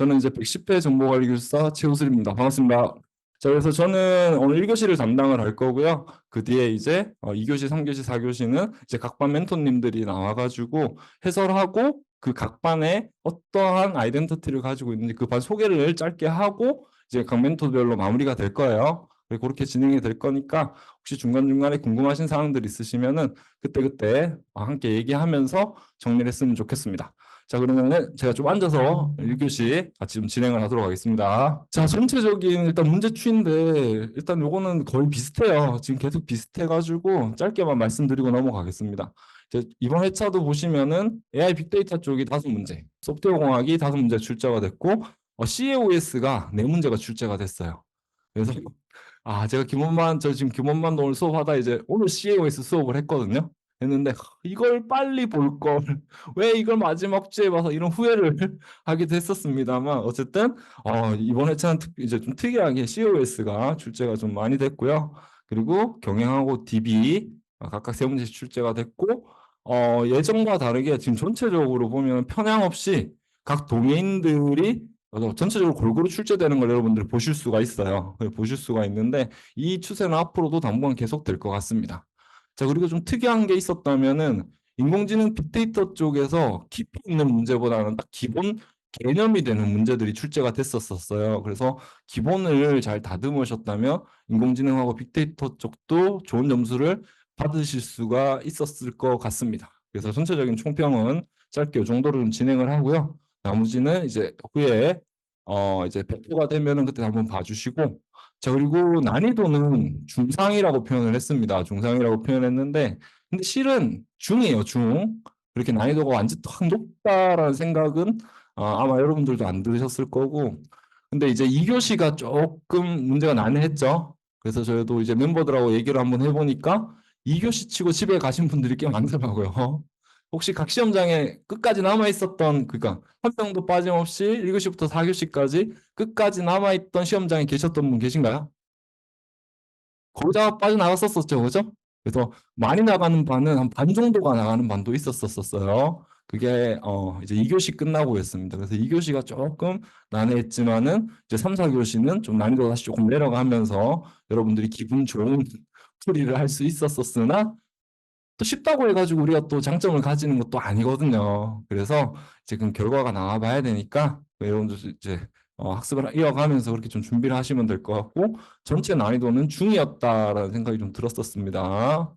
저는 이제 110회 정보관리교사 최우슬입니다. 반갑습니다. 자, 그래서 저는 오늘 1교시를 담당을 할 거고요. 그 뒤에 이제 어, 2교시, 3교시, 4교시는 이제 각반 멘토님들이 나와가지고 해설하고 그 각 반에 어떠한 아이덴티티를 가지고 있는지 그 반 소개를 짧게 하고 이제 각 멘토별로 마무리가 될 거예요. 네, 그렇게 진행이 될 거니까 혹시 중간중간에 궁금하신 사항들 있으시면은 그때그때 함께 얘기하면서 정리를 했으면 좋겠습니다. 자, 그러면은 제가 좀 앉아서 1교시 같이 좀 진행을 하도록 하겠습니다. 자, 전체적인 일단 문제 추인데 일단 요거는 거의 비슷해요. 지금 계속 비슷해가지고 짧게만 말씀드리고 넘어가겠습니다. 이번 회차도 보시면은 AI 빅데이터 쪽이 다섯 문제, 소프트웨어 공학이 다섯 문제 출제가 됐고 어, CAOS가 네 문제가 출제가 됐어요. 그래서 아, 제가 김원만 저 지금 김원만 오늘 수업하다 이제 오늘 CAOS 수업을 했거든요. 했는데 이걸 빨리 볼 걸 왜 이걸 마지막 주에 봐서 이런 후회를 하기도 했었습니다만 어쨌든 어, 이번 회차는 특, 이제 좀 특이하게 COS가 출제가 좀 많이 됐고요. 그리고 경영하고 DB 어, 각각 세 문제씩 출제가 됐고 어, 예전과 다르게 지금 전체적으로 보면 편향 없이 각 도메인들이 어, 전체적으로 골고루 출제되는 걸 여러분들 보실 수가 있어요. 보실 수가 있는데 이 추세는 앞으로도 당분간 계속 될 것 같습니다. 자, 그리고 좀 특이한 게 있었다면은 인공지능 빅데이터 쪽에서 깊이 있는 문제보다는 딱 기본 개념이 되는 문제들이 출제가 됐었었어요. 그래서 기본을 잘 다듬으셨다면 인공지능하고 빅데이터 쪽도 좋은 점수를 받으실 수가 있었을 것 같습니다. 그래서 전체적인 총평은 짧게 이 정도로 좀 진행을 하고요. 나머지는 이제 후에 어 이제 배포가 되면은 그때 한번 봐주시고 자 그리고 난이도는 중상이라고 표현을 했습니다. 중상이라고 표현했는데 근데 실은 중이에요. 중 그렇게 난이도가 완전 확 높다라는 생각은 어, 아마 여러분들도 안 들으셨을 거고 근데 이제 2교시가 조금 문제가 난해했죠. 그래서 저희도 이제 멤버들하고 얘기를 한번 해보니까 2교시 치고 집에 가신 분들이 꽤 많더라고요. 혹시 각 시험장에 끝까지 남아 있었던 그러니까 한 명도 빠짐없이 1교시부터 4교시까지 끝까지 남아 있던 시험장에 계셨던 분 계신가요? 거의 다 빠져나갔었었죠, 그죠? 그래서 많이 나가는 반은 한 반 정도가 나가는 반도 있었었어요. 그게 어 이제 2교시 끝나고 였습니다. 그래서 2교시가 조금 난해했지만은 이제 3, 4교시는 좀 난이도가 다시 조금 내려가면서 여러분들이 기분 좋은 풀이를 할 수 있었었으나 또 쉽다고 해가지고 우리가 또 장점을 가지는 것도 아니거든요. 그래서 지금 결과가 나와봐야 되니까 여러분들 이제 어, 학습을 이어가면서 그렇게 좀 준비를 하시면 될 것 같고 전체 난이도는 중이었다라는 생각이 좀 들었었습니다.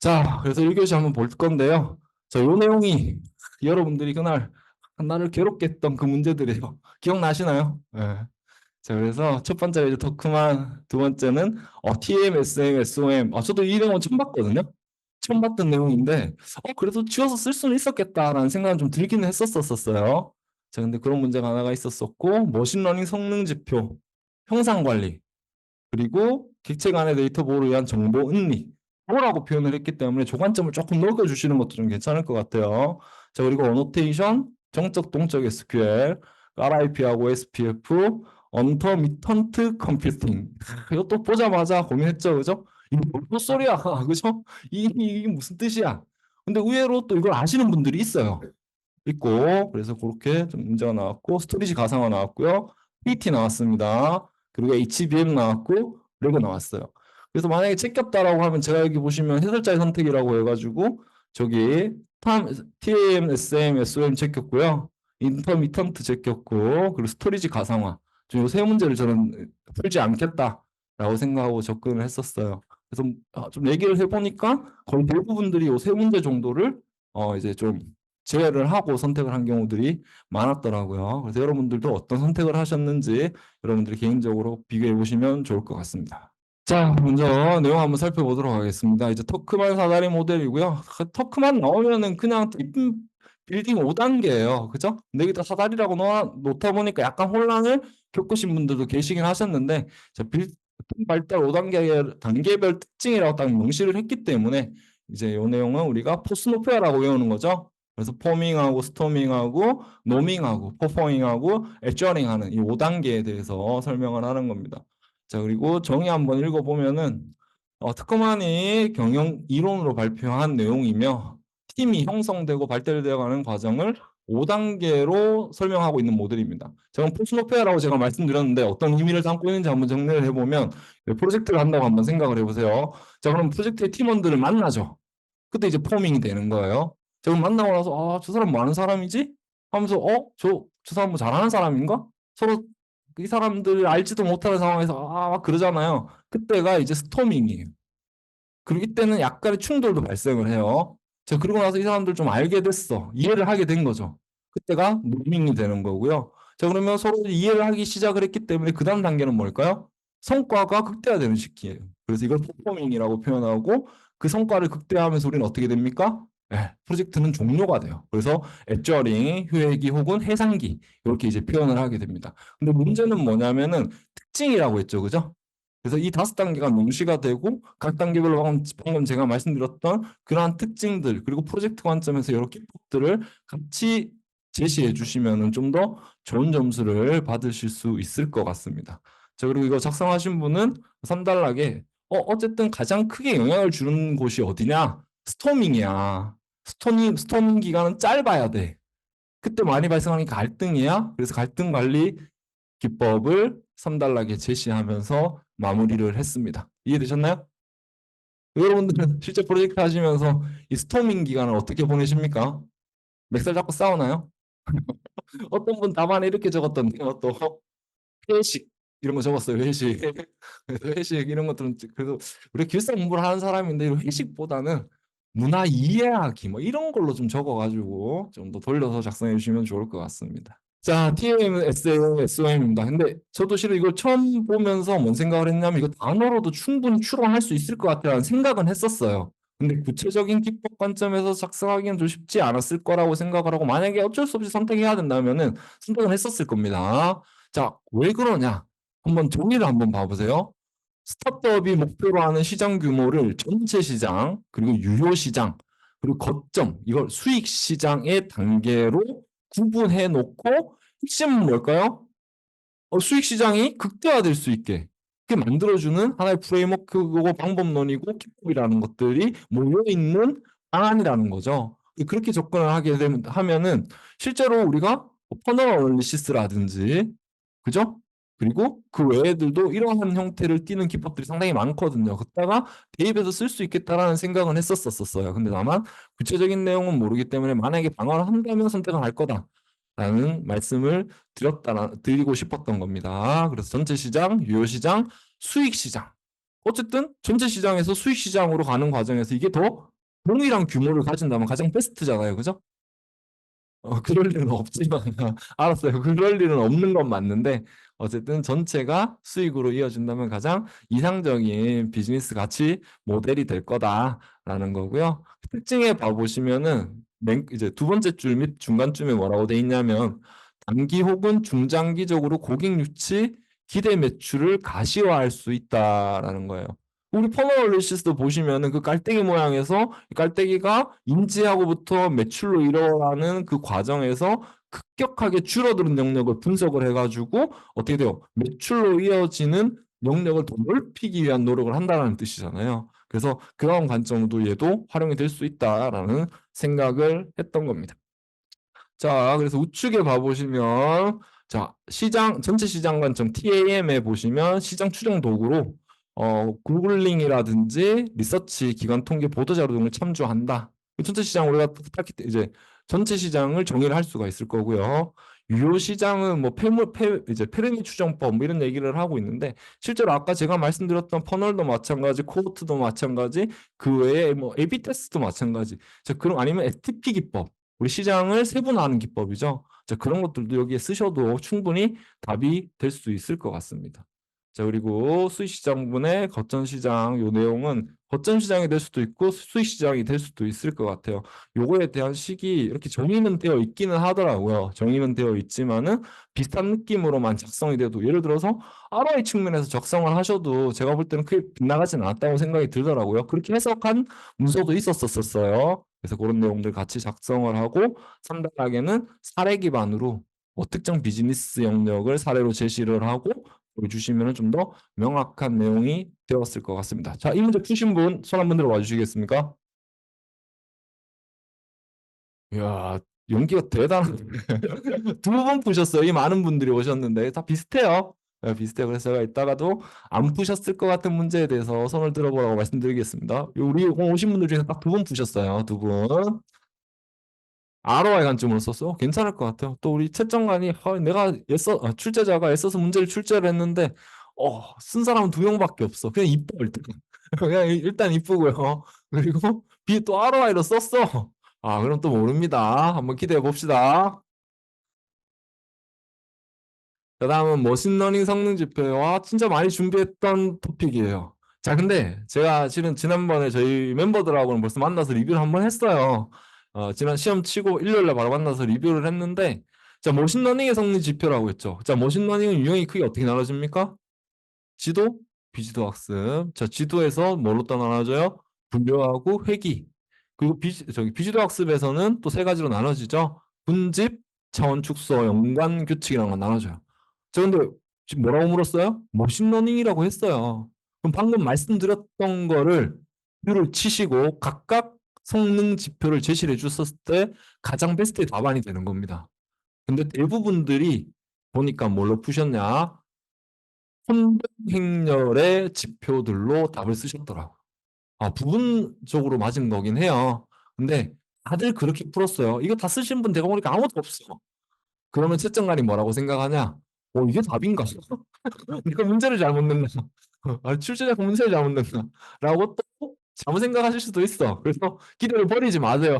자, 그래서 1교시 한번 볼 건데요. 자, 요 내용이 여러분들이 그날 나를 괴롭게 했던 그 문제들이에요. 기억나시나요? 네. 자, 그래서 첫 번째가 이제 토크만, 두 번째는 어, TM, SM, SOM. 아, 저도 이 내용은 처음 봤거든요. 처음 봤던 내용인데, 어, 그래도 지워서 쓸 수는 있었겠다라는 생각은 좀 들기는 했었었어요. 자, 근데 그런 문제가 하나가 있었었고, 머신러닝 성능 지표, 형상 관리, 그리고 객체 간의 데이터 보호를 위한 정보 은리, 뭐라고 표현을 했기 때문에 조관점을 조금 넣어주시는 것도 좀 괜찮을 것 같아요. 자, 그리고 어노테이션, 정적, 동적 SQL, RIP하고 SPF, 언터 미턴트 컴퓨팅. 이것도 보자마자 고민했죠, 그죠? 이게 뭔 소리야, 그죠? 이, 이게 무슨 뜻이야? 근데 의외로 또 이걸 아시는 분들이 있어요. 있고, 그래서 그렇게 좀 문제가 나왔고, 스토리지 가상화 나왔고요. PT 나왔습니다. 그리고 HBM 나왔고, 레고 나왔어요. 그래서 만약에 챙겼다라고 하면 제가 여기 보시면 해설자의 선택이라고 해가지고, 저기 TAM, SM, SOM 챙겼고요. 인터미턴트 제꼈고 그리고 스토리지 가상화 좀세 문제를 저는 풀지 않겠다라고 생각하고 접근을 했었어요. 그래서 아, 좀 얘기를 해보니까 거의 대부분들이 요 세 문제 정도를 어 이제 좀 제외를 하고 선택을 한 경우들이 많았더라고요. 그래서 여러분들도 어떤 선택을 하셨는지 여러분들이 개인적으로 비교해 보시면 좋을 것 같습니다. 자, 먼저 내용 한번 살펴보도록 하겠습니다. 이제 터크만 사다리 모델이고요. 그 터크만 나오면은 그냥 빌딩 5단계예요. 그죠? 근데 여기다 사다리라고 놓아, 놓다 보니까 약간 혼란을 겪으신 분들도 계시긴 하셨는데 자, 빌딩 발달 5단계 단계별 특징이라고 딱 명시를 했기 때문에 이제 이 내용은 우리가 포스노페아라고 외우는 거죠. 그래서 포밍하고 스토밍하고 노밍하고 퍼포밍하고 애저링하는 이 5단계에 대해서 설명을 하는 겁니다. 자 그리고 정의 한번 읽어보면은 어, 특허만이 경영 이론으로 발표한 내용이며 팀이 형성되고 발달되어가는 과정을 5단계로 설명하고 있는 모델입니다. 저는 포스노페아라고 제가 말씀드렸는데 어떤 의미를 담고 있는지 한번 정리를 해보면 네, 프로젝트를 한다고 한번 생각을 해보세요. 자, 그럼 프로젝트의 팀원들을 만나죠. 그때 이제 포밍이 되는 거예요. 자, 그럼 만나고 나서 아, 저 사람 뭐 하는 사람이지? 하면서 어, 저, 저 사람 뭐 잘하는 사람인가? 서로 이 사람들 알지도 못하는 상황에서 아, 막 그러잖아요. 그때가 이제 스토밍이에요. 그리고 이때는 약간의 충돌도 발생을 해요. 자, 그러고 나서 이 사람들 좀 알게 됐어. 이해를 하게 된 거죠. 그때가 무밍이 되는 거고요. 자, 그러면 서로 이해를 하기 시작을 했기 때문에 그 다음 단계는 뭘까요? 성과가 극대화되는 시기예요. 그래서 이걸 퍼포밍이라고 표현하고 그 성과를 극대화하면서 우리는 어떻게 됩니까? 네, 프로젝트는 종료가 돼요. 그래서 애저링, 효액이 혹은 해상기 이렇게 이제 표현을 하게 됩니다. 근데 문제는 뭐냐면은 특징이라고 했죠, 그죠? 그래서 이 다섯 단계가 명시가 되고 각 단계별로 방금, 방금 제가 말씀드렸던 그러한 특징들 그리고 프로젝트 관점에서 여러 기법들을 같이 제시해 주시면은 좀더 좋은 점수를 받으실 수 있을 것 같습니다. 자, 그리고 이거 작성하신 분은 3단락에 어, 어쨌든 가장 크게 영향을 주는 곳이 어디냐? 스토밍이야. 스토밍, 스토밍 기간은 짧아야 돼. 그때 많이 발생하는 게 갈등이야. 그래서 갈등 관리 기법을 3단락에 제시하면서 마무리를 했습니다. 이해되셨나요? 여러분들은 실제 프로젝트 하시면서 이 스토밍 기간을 어떻게 보내십니까? 멱살 잡고 싸우나요? 어떤 분 답안에 이렇게 적었던데요. 또 회식 이런 거 적었어요. 회식. 회식 이런 것들은 그래도 우리 기술사 공부를 하는 사람인데 회식보다는 문화 이해하기 뭐 이런 걸로 좀 적어가지고 좀 더 돌려서 작성해 주시면 좋을 것 같습니다. 자, TM은 SAO, SOM입니다. 근데 저도 실은 이걸 처음 보면서 뭔 생각을 했냐면 이거 단어로도 충분히 추론할 수 있을 것 같다는 생각은 했었어요. 근데 구체적인 기법 관점에서 작성하기는 좀 쉽지 않았을 거라고 생각을 하고 만약에 어쩔 수 없이 선택해야 된다면은 선택을 했었을 겁니다. 자, 왜 그러냐? 한번 종이를 한번 봐보세요. 스타트업이 목표로 하는 시장 규모를 전체 시장, 그리고 유효 시장, 그리고 거점, 이걸 수익 시장의 단계로 구분해 놓고 핵심은 뭘까요? 어, 수익 시장이 극대화될 수 있게 그게 만들어주는 하나의 프레임워크고 방법론이고 기법이라는 것들이 모여 있는 방안이라는 거죠. 그렇게 접근을 하게 되면 하면은 실제로 우리가 퍼널 어널리시스라든지 그죠? 그리고 그 외에들도 이러한 형태를 띠는 기법들이 상당히 많거든요. 그다가 대입해서 쓸 수 있겠다라는 생각은 했었었어요. 근데 다만 구체적인 내용은 모르기 때문에 만약에 방어를 한다면 선택을 할 거다라는 말씀을 드렸다 드리고 싶었던 겁니다. 그래서 전체 시장, 유효 시장, 수익 시장. 어쨌든 전체 시장에서 수익 시장으로 가는 과정에서 이게 더 동일한 규모를 가진다면 가장 베스트잖아요. 그죠? 어, 그럴 일은 없지만 알았어요. 그럴 일은 없는 건 맞는데 어쨌든 전체가 수익으로 이어진다면 가장 이상적인 비즈니스 가치 모델이 될 거다라는 거고요. 특징에 봐보시면은 맨 이제 두 번째 줄및 중간쯤에 뭐라고 돼 있냐면 단기 혹은 중장기적으로 고객 유치 기대 매출을 가시화할 수 있다라는 거예요. 우리 퍼널리시스도 보시면은 그 깔때기 모양에서 깔때기가 인지하고부터 매출로 일어나는 그 과정에서 급격하게 줄어드는 영역을 분석을 해가지고 어떻게 돼요? 매출로 이어지는 영역을 더 넓히기 위한 노력을 한다는 뜻이잖아요. 그래서 그런 관점도 얘도 활용이 될 수 있다라는 생각을 했던 겁니다. 자, 그래서 우측에 봐보시면 자 시장 전체 시장 관점 TAM에 보시면 시장 추정 도구로 어, 구글링이라든지 리서치 기관 통계 보도 자료 등을 참조한다. 전체 시장 우리가 딱히 이제 전체 시장을 정의를 할 수가 있을 거고요. 유효 시장은 뭐 폐물 폐 이제 페르니 추정법 뭐 이런 얘기를 하고 있는데 실제로 아까 제가 말씀드렸던 퍼널도 마찬가지, 코호트도 마찬가지, 그 외에 뭐 A/B 테스트도 마찬가지. 자 그럼 아니면 STP 기법, 우리 시장을 세분화하는 기법이죠. 자 그런 것들도 여기에 쓰셔도 충분히 답이 될 수 있을 것 같습니다. 자 그리고 수익시장 부분의 거점시장 요 내용은 거점시장이 될 수도 있고 수익시장이 될 수도 있을 것 같아요. 요거에 대한 식이 이렇게 정의는 되어 있기는 하더라고요. 정의는 되어 있지만은 비슷한 느낌으로만 작성이 돼도 예를 들어서 ROI 측면에서 작성을 하셔도 제가 볼 때는 크게 빗나가진 않았다고 생각이 들더라고요. 그렇게 해석한 문서도 있었었어요. 그래서 그런 내용들 같이 작성을 하고 3단락에는 사례 기반으로 뭐 특정 비즈니스 영역을 사례로 제시를 하고 보여주시면 좀 더 명확한 내용이 되었을 것 같습니다. 자, 이 문제 푸신 분 손 한번 들어 와 주시겠습니까? 이야, 연기가 대단한 두번 푸셨어요. 이 많은 분들이 오셨는데 다 비슷해요. 네, 비슷해요. 그래서 제가 이따가도 안 푸셨을 것 같은 문제에 대해서 손을 들어보라고 말씀드리겠습니다. 우리 오늘 오신 분들 중에서 딱두번 푸셨어요. 두 분. ROI 관점으로 썼어? 괜찮을 것 같아요. 또 우리 채점관이 어, 내가 애써 아, 출제자가 애써서 문제를 출제를 했는데 어, 쓴 사람은 두 명밖에 없어. 그냥 이뻐 일단. 그냥 일- 일단 이쁘고요. 그리고 B 또 ROI로 썼어. 아, 그럼 또 모릅니다. 한번 기대해 봅시다. 그 다음은 머신러닝 성능 지표와 진짜 많이 준비했던 토픽이에요. 자, 근데 제가 실은 지난번에 저희 멤버들하고는 벌써 만나서 리뷰를 한번 했어요. 어, 지난 시험 치고 일요일날 바로 만나서 리뷰를 했는데, 자, 머신러닝의 성능 지표라고 했죠. 자, 머신러닝은 유형이 크게 어떻게 나눠집니까? 지도, 비지도 학습. 자, 지도에서 뭘로 또 나눠져요? 분류하고 회귀. 그리고 비, 저기 비지도 학습에서는 또 세 가지로 나눠지죠. 분집, 차원 축소, 연관 규칙이라는 거 나눠져요. 저 근데 지금 뭐라고 물었어요? 머신러닝이라고 했어요. 그럼 방금 말씀드렸던 거를 뷰를 치시고 각각 성능 지표를 제시를 해줬을 때 가장 베스트의 답안이 되는 겁니다. 근데 대부분들이 보니까 뭘로 푸셨냐? 혼동 행렬의 지표들로 답을 쓰셨더라고요. 아, 부분적으로 맞은 거긴 해요. 근데 다들 그렇게 풀었어요. 이거 다 쓰신 분 내가 보니까 아무도 없어. 그러면 채점관이 뭐라고 생각하냐? 어, 이게 답인가? 내가 문제를 잘못 냈나? 아, 출제자가 문제를 잘못 냈나? 라고 또 잘못 생각하실 수도 있어. 그래서 기대를 버리지 마세요.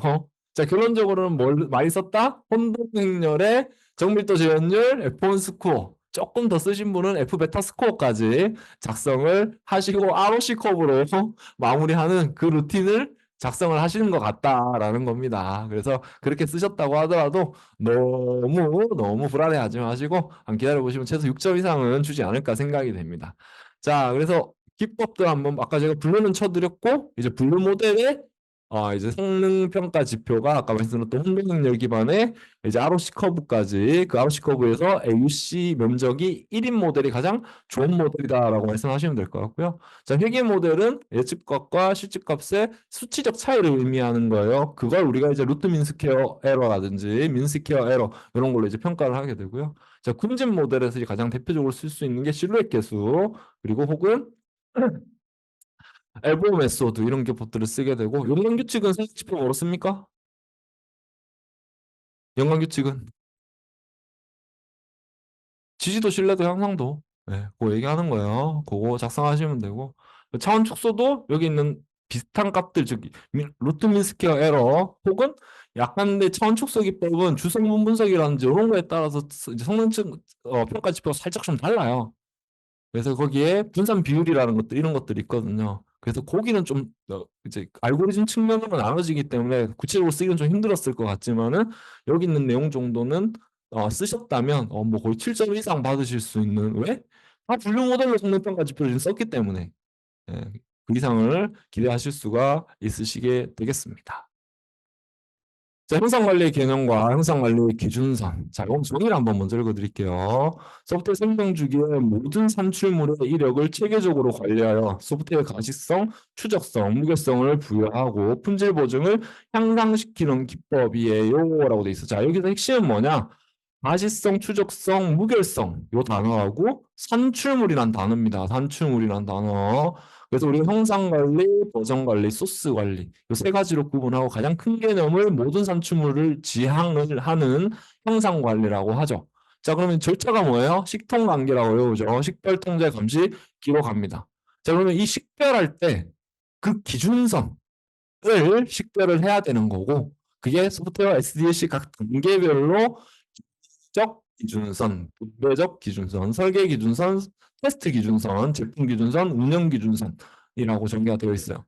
자, 결론적으로는 뭘 많이 썼다? 혼동 행렬의 정밀도 재현율, F1 스코어. 조금 더 쓰신 분은 F 베타 스코어까지 작성을 하시고 ROC 컵으로 마무리하는 그 루틴을 작성을 하시는 것 같다라는 겁니다. 그래서 그렇게 쓰셨다고 하더라도 너무 너무 불안해하지 마시고 한 기다려 보시면 최소 6점 이상은 주지 않을까 생각이 됩니다. 자, 그래서 기법들 한번 아까 제가 분류는 쳐드렸고 이제 분류 모델의 어, 이제 성능 평가 지표가 아까 말씀드렸던 혼동 능력 기반의 이제 ROC 커브까지 그 ROC 커브에서 AUC 면적이 1인 모델이 가장 좋은 모델이다라고 말씀하시면 될 것 같고요. 자, 회계 모델은 예측값과 실측값의 수치적 차이를 의미하는 거예요. 그걸 우리가 이제 루트 민스퀘어 에러라든지 민스퀘어 에러 이런 걸로 이제 평가를 하게 되고요. 자, 군집 모델에서 가장 대표적으로 쓸 수 있는 게 실루엣 계수 그리고 혹은 엘보 메소드 이런 기법들을 쓰게 되고 연관 규칙은 사직지표 뭐로 씁니까? 연관 규칙은 지지도 신뢰도 향상도 네, 그거 얘기하는 거예요. 그거 작성하시면 되고 차원 축소도 여기 있는 비슷한 값들 즉 미- 루트 민스퀘어 에러 혹은 약간 내 차원 축소 기법은 주성분 분석이라든지 이런 거에 따라서 성능층 어, 평가 지표가 살짝 좀 달라요. 그래서 거기에 분산 비율이라는 것들 이런 것들이 있거든요. 그래서 거기는 좀 어, 이제 알고리즘 측면으로 나눠지기 때문에 구체적으로 쓰기는 좀 힘들었을 것 같지만은 여기 있는 내용 정도는 어, 쓰셨다면 어, 뭐 거의 7점 이상 받으실 수 있는 왜? 다 분류 모델로 성능평가 지표를 썼기 때문에 예, 그 이상을 기대하실 수가 있으시게 되겠습니다. 자, 형상관리 개념과 형상관리 기준선. 자, 이건 종이를 한번 먼저 읽어드릴게요. 소프트웨어 생명 주기의 모든 산출물의 이력을 체계적으로 관리하여 소프트웨어 가시성, 추적성, 무게성을 부여하고 품질 보증을 향상시키는 기법이에요 라고 돼 있어. 자, 여기서 핵심은 뭐냐? 가시성, 추적성, 무결성 요 단어하고 산출물이란 단어입니다. 산출물이란 단어. 그래서 우리가 형상 관리, 버전 관리, 소스 관리 이 세 가지로 구분하고 가장 큰 개념을 모든 산출물을 지향을 하는 형상 관리라고 하죠. 자, 그러면 절차가 뭐예요? 식통 관계라고 외우죠. 식별 통제 감시 기록합니다. 자, 그러면 이 식별할 때 그 기준선을 식별을 해야 되는 거고 그게 소프트웨어 SDLC 각 단계별로 적 기준선, 분배적 기준선, 설계 기준선, 테스트 기준선, 제품 기준선, 운영 기준선이라고 전개가 되어 있어요.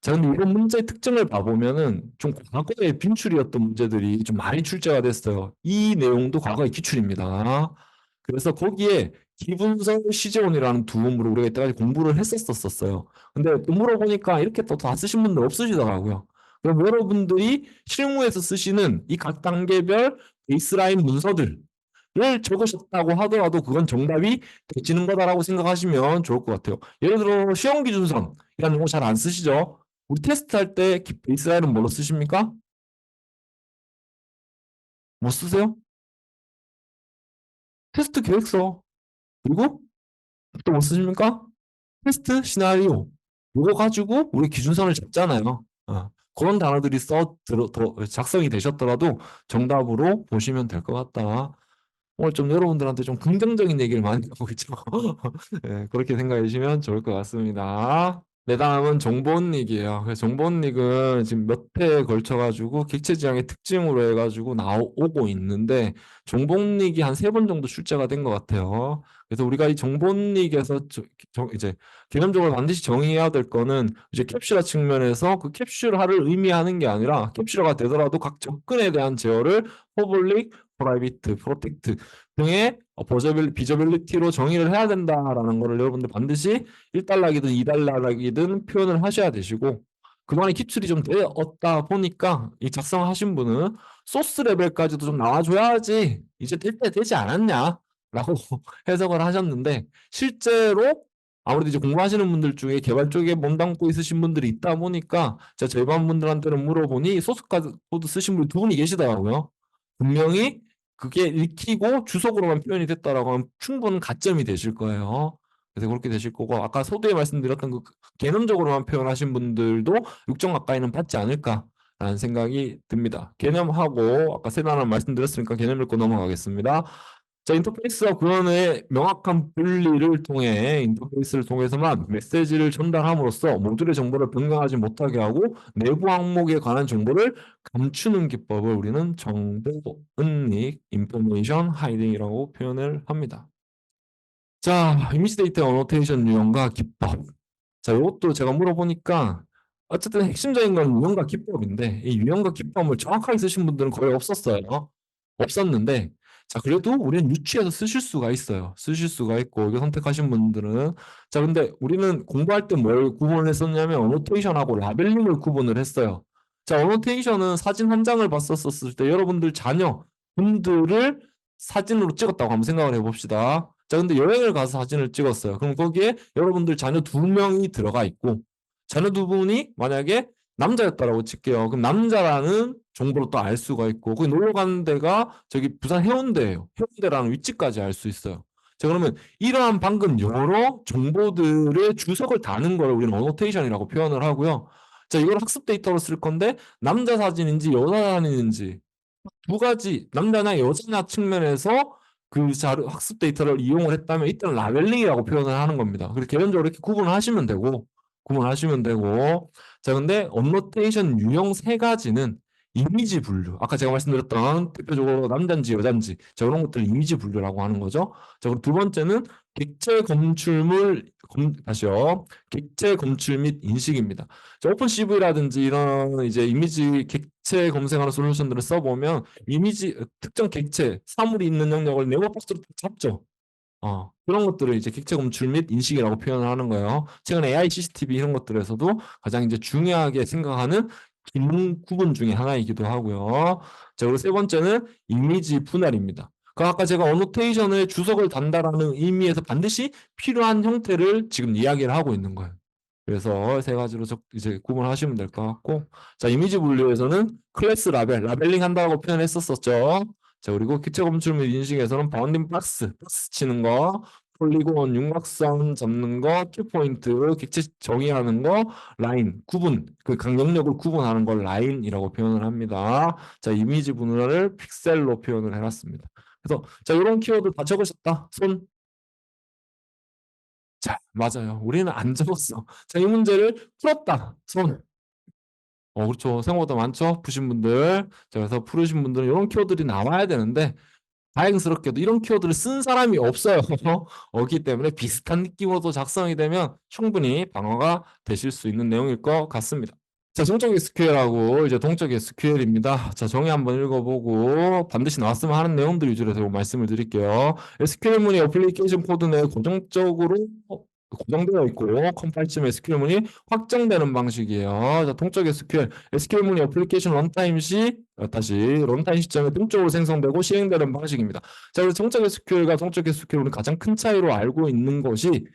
자, 근데 이런 문제의 특징을 봐보면은 좀 과거에 빈출이었던 문제들이 좀 많이 출제가 됐어요. 이 내용도 과거의 기출입니다. 그래서 거기에 기분설 시제온이라는 두 문으로 우리가 이때까지 공부를 했었었어요. 근데 또 물어보니까 이렇게 또 다 쓰신 분들 없으시더라고요. 그럼 여러분들이 실무에서 쓰시는 이 각 단계별 베이스라인 문서들 를 적으셨다고 하더라도 그건 정답이 되지는 거다라고 생각하시면 좋을 것 같아요. 예를 들어 시험 기준선 이라는 거 잘 안 쓰시죠? 우리 테스트 할 때 베이스라인은 뭘로 쓰십니까? 뭐 쓰세요? 테스트 계획서. 그리고 또 뭐 쓰십니까? 테스트 시나리오. 이거 가지고 우리 기준선을 잡잖아요. 어, 그런 단어들이 써 들어 더 작성이 되셨더라도 정답으로 보시면 될 것 같다. 오늘 좀 여러분들한테 좀 긍정적인 얘기를 많이 하고 있죠. 예, 그렇게 생각해 주시면 좋을 것 같습니다. 네, 다음은 정보원릭이에요. 정보원릭은 지금 몇 회에 걸쳐가지고 객체 지향의 특징으로 해가지고 나오고 있는데 정보원릭이 한 세 번 정도 출제가 된 것 같아요. 그래서 우리가 이 정보원릭에서 이제 개념적으로 반드시 정의해야 될 거는 이제 캡슐화 측면에서 그 캡슐화를 의미하는 게 아니라 캡슐화가 되더라도 각 접근에 대한 제어를 퍼블릭, 프라이빗, 프로텍트 등의 버저빌, 비저빌리티로 정의를 해야 된다라는 거를 여러분들 반드시 1달러이든 2달러이든 표현을 하셔야 되시고 그동안에 기출이 좀 되었다 보니까 이 작성하신 분은 소스 레벨까지도 좀 나와줘야지 이제 될 때 되지 않았냐 라고 해석을 하셨는데 실제로 아무래도 이제 공부하시는 분들 중에 개발 쪽에 몸담고 있으신 분들이 있다 보니까 제가 저희 반 분들한테는 물어보니 소스 코드 쓰신 분이 두 분이 계시더라고요. 분명히 그게 읽히고 주석으로만 표현이 됐다라고 하면 충분한 가점이 되실 거예요. 그래서 그렇게 되실 거고 아까 서두에 말씀드렸던 그 개념적으로만 표현하신 분들도 6점 가까이는 받지 않을까라는 생각이 듭니다. 개념하고 아까 세 단어 말씀드렸으니까 개념 읽고 넘어가겠습니다. 자, 인터페이스와 구현의 명확한 분리를 통해 인터페이스를 통해서만 메시지를 전달함으로써 모듈의 정보를 변경하지 못하게 하고 내부 항목에 관한 정보를 감추는 기법을 우리는 정보 은닉, 인포메이션 하이딩이라고 표현을 합니다. 자, 이미지 데이터 어노테이션 유형과 기법. 자, 이것도 제가 물어보니까 어쨌든 핵심적인 건 유형과 기법인데 이 유형과 기법을 정확하게 쓰신 분들은 거의 없었어요. 없었는데 자, 그래도 우리는 유치해서 쓰실 수가 있어요. 쓰실 수가 있고 이거 선택하신 분들은 자, 근데 우리는 공부할 때 뭘 구분을 했었냐면 어노테이션하고 라벨링을 구분을 했어요. 자, 어노테이션은 사진 한 장을 봤었을 때 여러분들 자녀 분들을 사진으로 찍었다고 한번 생각을 해봅시다. 자, 근데 여행을 가서 사진을 찍었어요. 그럼 거기에 여러분들 자녀 두 명이 들어가 있고 자녀 두 분이 만약에 남자였다라고 칠게요. 그럼 남자라는 정보를 또알 수가 있고 거기 놀러 가는 데가 저기 부산 해운대예요. 해운대라는 위치까지 알 수 있어요. 자 그러면 이러한 방금 여러 정보들의 주석을 다는 걸 우리는 어노테이션이라고 표현을 하고요. 자 이걸 학습 데이터로 쓸 건데 남자 사진인지 여자 사진인지 두 가지 남자나 여자나 측면에서 그 자료 학습 데이터를 이용을 했다면 이때는 라벨링이라고 표현을 하는 겁니다. 그래서 개념적으로 이렇게 구분을 하시면 되고 구분하시면 되고 자 근데 언노테이션 유형 세 가지는 이미지 분류. 아까 제가 말씀드렸던 대표적으로 남자인지 여자인지 자 이런 것들 이미지 분류라고 하는 거죠. 자 그리고 두 번째는 객체 검출물 검, 다시요. 객체 검출 및 인식입니다. 자 오픈CV라든지 이런 이제 이미지 객체 검색하는 솔루션들을 써보면 이미지 특정 객체 사물이 있는 영역을 네모박스로 잡죠. 어, 그런 것들을 이제 객체 검출 및 인식이라고 표현을 하는 거예요. 최근 AI CCTV 이런 것들에서도 가장 이제 중요하게 생각하는 기능 구분 중에 하나이기도 하고요. 자, 그리고 세 번째는 이미지 분할입니다. 그 아까 제가 어노테이션의 주석을 단다라는 의미에서 반드시 필요한 형태를 지금 이야기를 하고 있는 거예요. 그래서 세 가지로 적- 이제 구분하시면 될 것 같고, 자, 이미지 분류에서는 클래스 라벨, 라벨링 한다고 표현했었었죠. 자, 그리고 기체 검출 및 인식에서는 바운딩 박스, 박스 치는 거, 폴리곤, 윤곽선 잡는 거, 키포인트, 객체 정의하는 거, 라인, 구분, 그 강력력을 구분하는 걸 라인이라고 표현을 합니다. 자, 이미지 분할을 픽셀로 표현을 해놨습니다. 그래서, 자, 이런 키워드 다 적으셨다. 손. 자, 맞아요. 우리는 안 적었어. 자, 이 문제를 풀었다. 손. 어, 그렇죠. 생각보다 많죠? 푸신 분들. 자, 그래서 풀으신 분들은 이런 키워드들이 나와야 되는데, 다행스럽게도 이런 키워드를 쓴 사람이 없어요. 없기 때문에 비슷한 느낌으로도 작성이 되면 충분히 방어가 되실 수 있는 내용일 것 같습니다. 자, 정적 SQL하고 이제 동적 SQL입니다. 자, 정의 한번 읽어보고 반드시 나왔으면 하는 내용들 위주로 제가 말씀을 드릴게요. SQL문이 어플리케이션 코드 내에 고정적으로 고정되어 있고 컴파일쯤 SQL문이 확정되는 방식이에요. 자, 동적 SQL, SQL문이 어플리케이션 런타임 시 어, 다시 런타임 시점에 동적으로 생성되고 시행되는 방식입니다. 자, 그래서 정적 SQL과 동적 SQL은 가장 큰 차이로 알고 있는 것이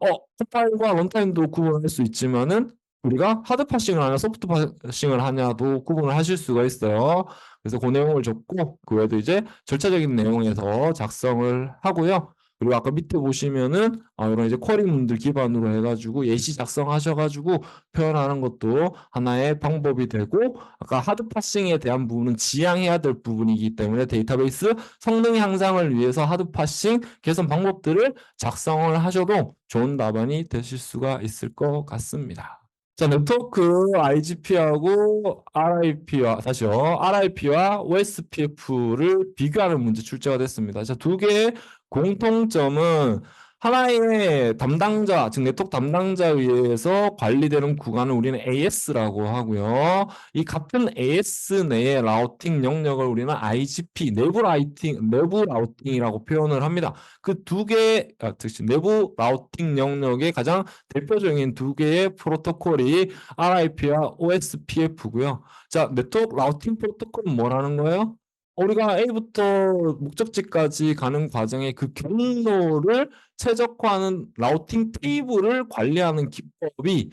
어, 컴파일과 런타임도 구분할 수 있지만은 우리가 하드 파싱을 하냐 소프트 파싱을 하냐도 구분을 하실 수가 있어요. 그래서 그 내용을 줬고 그 외에도 이제 절차적인 내용에서 작성을 하고요. 그리고 아까 밑에 보시면은 아, 이런 이제 쿼리 문들 기반으로 해가지고 예시 작성하셔가지고 표현하는 것도 하나의 방법이 되고 아까 하드 파싱에 대한 부분은 지향해야 될 부분이기 때문에 데이터베이스 성능 향상을 위해서 하드 파싱 개선 방법들을 작성을 하셔도 좋은 답안이 되실 수가 있을 것 같습니다. 자, 네트워크 IGP하고 RIP와 다시요. RIP와 OSPF를 비교하는 문제 출제가 됐습니다. 자, 두 개의 공통점은 하나의 담당자, 즉 네트워크 담당자에 의해서 관리되는 구간을 우리는 AS라고 하고요. 이 같은 AS 내의 라우팅 영역을 우리는 IGP, 내부 라우팅, 내부 라우팅이라고 표현을 합니다. 그 두 개의, 아, 즉 내부 라우팅 영역의 가장 대표적인 두 개의 프로토콜이 RIP와 OSPF고요. 자, 네트워크 라우팅 프로토콜은 뭐라는 거예요? 우리가 A부터 목적지까지 가는 과정에 그 경로를 최적화하는 라우팅 테이블을 관리하는 기법이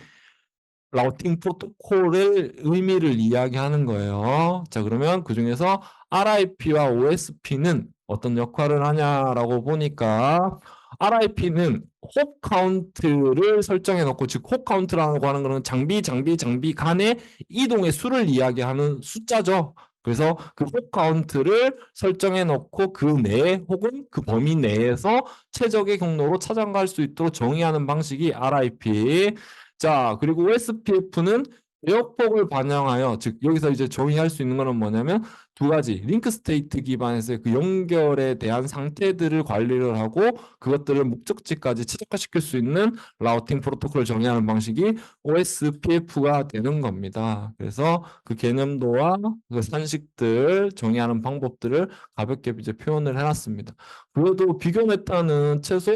라우팅 프로토콜의 의미를 이야기하는 거예요. 자, 그러면 그 중에서 RIP와 OSP는 어떤 역할을 하냐라고 보니까 RIP는 홉 카운트를 설정해 놓고 즉 홉 카운트라고 하는 거는 장비 장비 장비 간의 이동의 수를 이야기하는 숫자죠. 그래서 그홉 카운트를 설정해 놓고 그 내에 혹은 그 범위 내에서 최적의 경로로 찾아갈 수 있도록 정의하는 방식이 RIP. 자, 그리고 OSPF는 대역폭을 반영하여 즉 여기서 이제 정의할 수 있는 거는 뭐냐면 두 가지 링크 스테이트 기반에서의 그 연결에 대한 상태들을 관리를 하고 그것들을 목적지까지 최적화시킬 수 있는 라우팅 프로토콜을 정의하는 방식이 OSPF가 되는 겁니다. 그래서 그 개념도와 그 산식들 정의하는 방법들을 가볍게 이제 표현을 해놨습니다. 그래도 비교 메타는 최소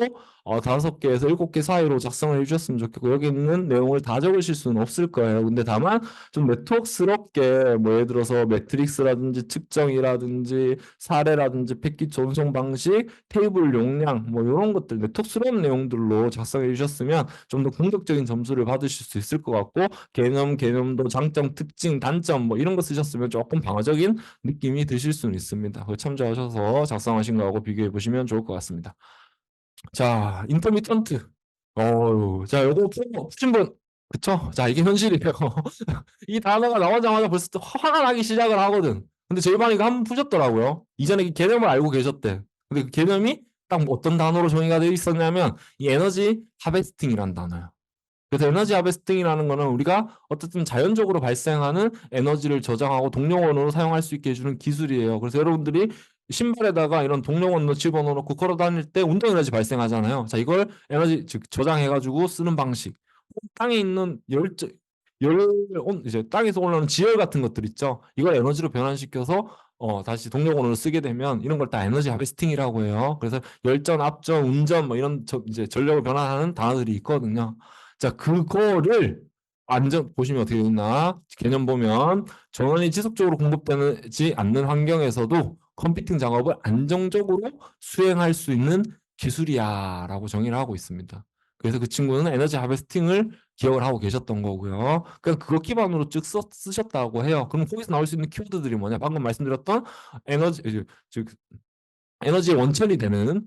어, 다섯 개에서 일곱 개 사이로 작성을 해주셨으면 좋겠고 여기 있는 내용을 다 적으실 수는 없을 거예요. 근데 다만 좀 네트워크스럽게 뭐 예를 들어서 매트릭스라든지 측정이라든지 사례라든지 패키지 전송 방식, 테이블 용량 뭐 이런 것들 네트워크스러운 내용들로 작성해 주셨으면 좀 더 공격적인 점수를 받으실 수 있을 것 같고 개념, 개념도 장점, 특징, 단점 뭐 이런 거 쓰셨으면 조금 방어적인 느낌이 드실 수는 있습니다. 그거 참조하셔서 작성하신 거하고 비교해 보시면 좋을 것 같습니다. 자, 인터미턴트. 어유, 자, 요거 푸- 푸신 분, 그쵸? 자, 이게 현실이에요. 이 단어가 나오자마자 벌써 또 화가 나기 시작을 하거든. 근데 저희 반이가 한 번 푸셨더라고요. 이전에 그 개념을 알고 계셨대. 근데 그 개념이 딱 어떤 단어로 정의가 되어 있었냐면, 이 에너지 하베스팅이란 단어예요. 그래서 에너지 하베스팅이라는 거는 우리가 어쨌든 자연적으로 발생하는 에너지를 저장하고 동력원으로 사용할 수 있게 해주는 기술이에요. 그래서 여러분들이 신발에다가 이런 동력원으로 집어넣고 걸어 다닐 때 운동 에너지 발생하잖아요. 자, 이걸 에너지 즉 저장해가지고 쓰는 방식. 땅에 있는 열정, 열, 온- 이제 땅에서 올라오는 지열 같은 것들 있죠. 이걸 에너지로 변환시켜서 어, 다시 동력원으로 쓰게 되면 이런 걸 다 에너지 하베스팅이라고 해요. 그래서 열전, 압전, 운전 뭐 이런 저, 이제 전력을 변환하는 단어들이 있거든요. 자, 그거를 안전 보시면 어떻게 되나 개념 보면 전원이 지속적으로 공급되지 않는 환경에서도 컴퓨팅 작업을 안정적으로 수행할 수 있는 기술이야라고 정의를 하고 있습니다. 그래서 그 친구는 에너지 하베스팅을 기억을 하고 계셨던 거고요. 그냥 그거 기반으로 쭉 써, 쓰셨다고 해요. 그럼 거기서 나올 수 있는 키워드들이 뭐냐? 방금 말씀드렸던 에너지 즉 에너지의 원천이 되는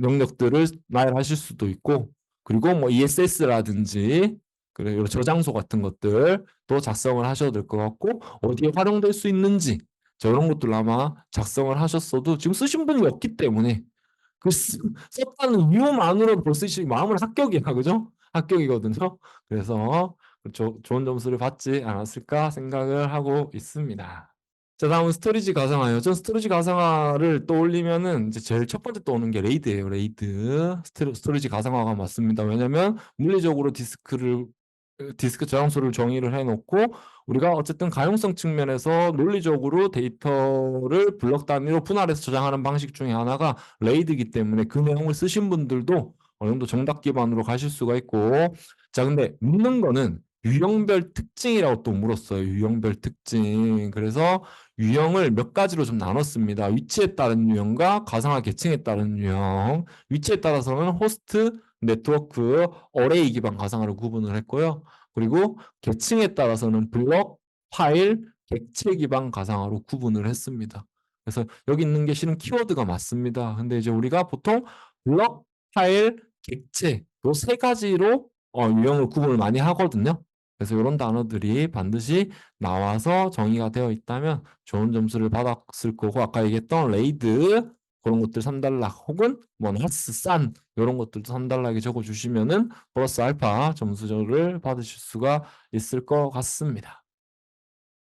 영역들을 나열하실 수도 있고 그리고 뭐 ESS라든지 그리고 저장소 같은 것들도 작성을 하셔도 될 것 같고 어디에 활용될 수 있는지 저런 것들 아마 작성을 하셨어도 지금 쓰신 분이 없기 때문에 그 쓰- 썼다는 이유만으로 벌써 이 마음은 합격이야 그죠? 합격이거든요. 그래서 조, 좋은 점수를 받지 않았을까 생각을 하고 있습니다. 자, 다음은 스토리지 가상화예요. 전 스토리지 가상화를 떠올리면은 이제 제일 첫 번째 떠오르는 게 레이드예요. 레이드. 스토, 스토리지 가상화가 맞습니다. 왜냐면 물리적으로 디스크를 디스크 저장소를 정의를 해놓고 우리가 어쨌든 가용성 측면에서 논리적으로 데이터를 블럭 단위로 분할해서 저장하는 방식 중에 하나가 레이드이기 때문에 그 내용을 쓰신 분들도 어느 정도 정답 기반으로 가실 수가 있고 자 근데 묻는 거는 유형별 특징이라고 또 물었어요. 유형별 특징. 그래서 유형을 몇 가지로 좀 나눴습니다. 위치에 따른 유형과 가상화 계층에 따른 유형. 위치에 따라서는 호스트, 네트워크, 어레이 기반 가상화를 구분을 했고요. 그리고 계층에 따라서는 블럭, 파일, 객체 기반 가상화로 구분을 했습니다. 그래서 여기 있는 게 실은 키워드가 맞습니다. 근데 이제 우리가 보통 블럭, 파일, 객체 요 세 가지로 어, 유형을 구분을 많이 하거든요. 그래서 이런 단어들이 반드시 나와서 정의가 되어 있다면 좋은 점수를 받았을 거고 아까 얘기했던 레이드 그런 것들 3달락 혹은 뭐 나스 싼 이런 것들도 3달락에 적어 주시면은 플러스 알파 점수를 받으실 수가 있을 것 같습니다.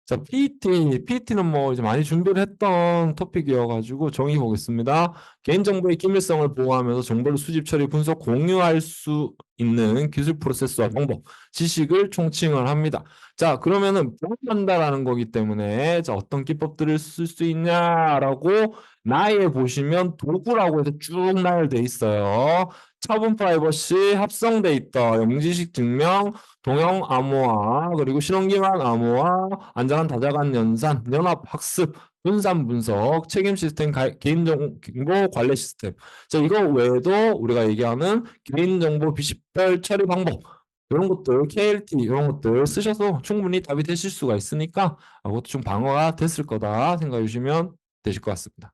자, PET, PET는 뭐 이제 많이 준비를 했던 토픽이어가지고 정의 보겠습니다. 개인정보의 기밀성을 보호하면서 정보를 수집, 처리, 분석, 공유할 수 있는 기술 프로세스와 방법, 지식을 총칭을 합니다. 자, 그러면은 보호한다라는 거기 때문에 자, 어떤 기법들을 쓸 수 있냐라고 나에 보시면 도구라고 해서 쭉 나열돼 있어요. 차분 프라이버시, 합성 데이터, 영지식 증명, 동형 암호화, 그리고 실험기반 암호화, 안전한 다자간 연산, 연합 학습, 분산 분석, 책임 시스템, 가- 개인정보 관리 시스템. 자, 이거 외에도 우리가 얘기하는 개인정보 비식별 처리 방법, 이런 것들, KLT, 이런 것들 쓰셔서 충분히 답이 되실 수가 있으니까 이것도 좀 방어가 됐을 거다 생각해 주시면 되실 것 같습니다.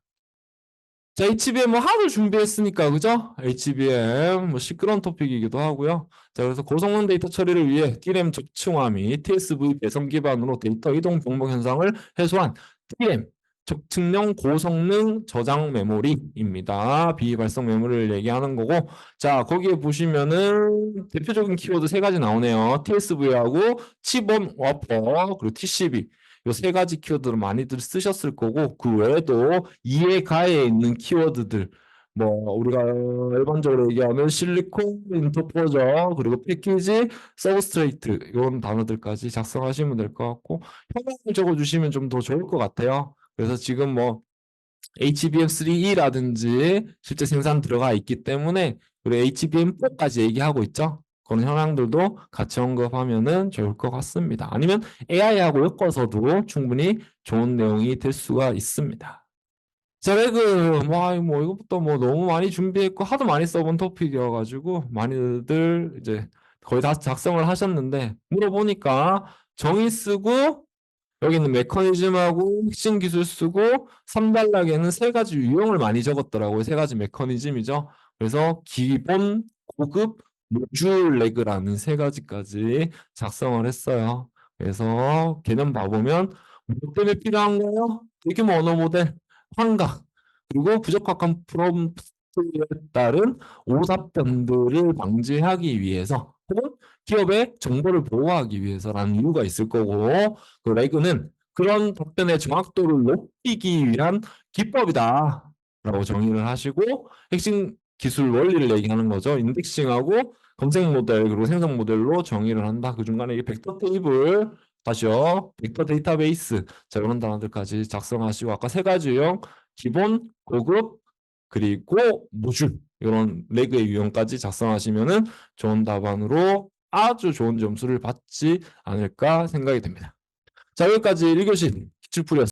자, HBM 뭐 하도 준비했으니까, 그죠? HBM 뭐 시끄러운 토픽이기도 하고요. 자, 그래서 고성능 데이터 처리를 위해 DRAM 적층화 및 TSV 배선 기반으로 데이터 이동 병목 현상을 해소한 DRAM 적층형 고성능 저장 메모리입니다. 비발성 메모리를 얘기하는 거고, 자, 거기에 보시면은 대표적인 키워드 세 가지 나오네요. TSV하고 치본 와퍼, 그리고 TCB. 요 세 가지 키워드를 많이들 쓰셨을 거고, 그 외에도 이해 가에 있는 키워드들, 뭐 우리가 일반적으로 얘기하는 실리콘, 인터포저, 그리고 패키지, 서브스트레이트 이런 단어들까지 작성하시면 될 것 같고 현황을 적어주시면 좀 더 좋을 것 같아요. 그래서 지금 뭐 HBM3E라든지 실제 생산 들어가 있기 때문에 그리고 HBM4까지 얘기하고 있죠. 그런 현황들도 같이 언급하면은 좋을 것 같습니다. 아니면 AI하고 엮어서도 충분히 좋은 내용이 될 수가 있습니다. 자, 레그, 와, 뭐, 이것부터 뭐 너무 많이 준비했고, 하도 많이 써본 토픽이어가지고, 많이들 이제 거의 다 작성을 하셨는데, 물어보니까 정의 쓰고, 여기 있는 메커니즘하고 핵심 기술 쓰고, 3단락에는 세 가지 유형을 많이 적었더라고요. 세 가지 메커니즘이죠. 그래서 기본, 고급, 모듈 레그라는 세 가지까지 작성을 했어요. 그래서 개념 봐보면, 뭐 때문에 필요한가요? 대규모 언어 모델, 환각, 그리고 부적합한 프롬프트에 따른 오답변들을 방지하기 위해서 혹은 기업의 정보를 보호하기 위해서라는 이유가 있을 거고 그 레그는 그런 답변의 정확도를 높이기 위한 기법이다 라고 정의를 하시고 핵심 기술 원리를 얘기하는 거죠. 인덱싱하고 검색 모델 그리고 생성 모델로 정의를 한다. 그 중간에 이게 벡터 테이블 다시요. 벡터 데이터베이스 자 이런 단어들까지 작성하시고 아까 세 가지 유형 기본, 고급 그리고 모듈 이런 레그의 유형까지 작성하시면은 좋은 답안으로 아주 좋은 점수를 받지 않을까 생각이 됩니다. 자 여기까지 1교시 기출풀이었습니다.